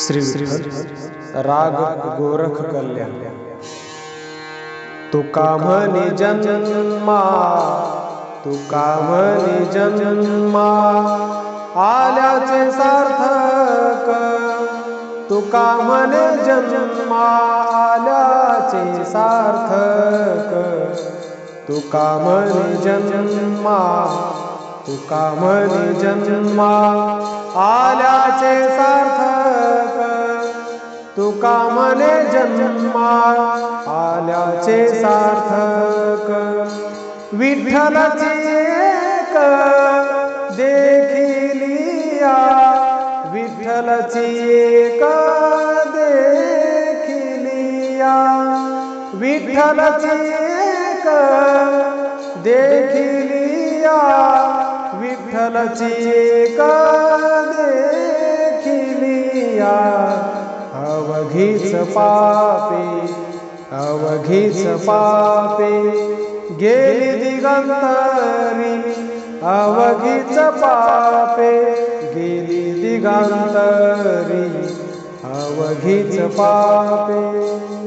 श्री राग गोरख कल्याण तुका म्हणे जन्मा तुका म्हणे जन्मा आल्याचे सार्थक तुका म्हणे जन्मा आल्याचे सार्थक तुका म्हणे जन्मा तुका म्हणे जन्मा आल्याचे सार्थक म्हणे जन्मा आल्याचे सार्थक. विठ्ठलाची एक देखिलिया, विठ्ठलाची एक देखिलिया. विठ्ठलाची एक देखिलिया, विठ्ठलाची एक देखिलिया. अवघीच पापे अवघीच पापे. गेली दिगंतरी अवघीच पापे. गेली दिगंतरी अवघीच पापे.